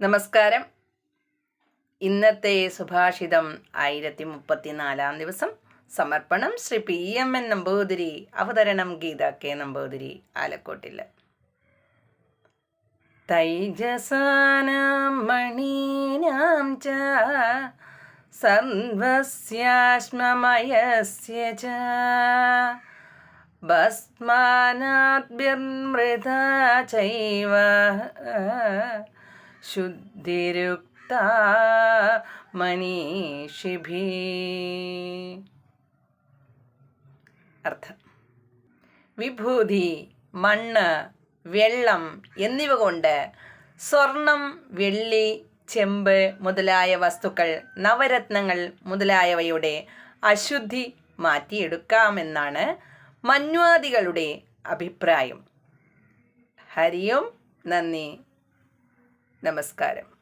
നമസ്കാരം. ഇന്നത്തെ സുഭാഷിതം ആയിരത്തി മുപ്പത്തിനാലാം ദിവസം. സമർപ്പണം Shri P M N Namboothiri അവതരണം ഗീത കെ നമ്പൂതിരി ആലക്കോട്ടിൽ തൈജസാനാം ച സർവസ്യാശ്മമയസ്യ ച. ഭസ്മാനാദ്ഭിർമൃതാ ചൈവ ശുദ്ധിരുക്ത മനീഷിഭി അർത്ഥം വിഭൂതി മണ്ണ് വെള്ളം എന്നിവ കൊണ്ട് സ്വർണം വെള്ളി ചെമ്പ് മുതലായ വസ്തുക്കൾ നവരത്നങ്ങൾ മുതലായവയുടെ അശുദ്ധി മാറ്റിയെടുക്കാമെന്നാണ് മന്വാദികളുടെ അഭിപ്രായം. ഹരിയും നന്ദി. നമസ്കാരം.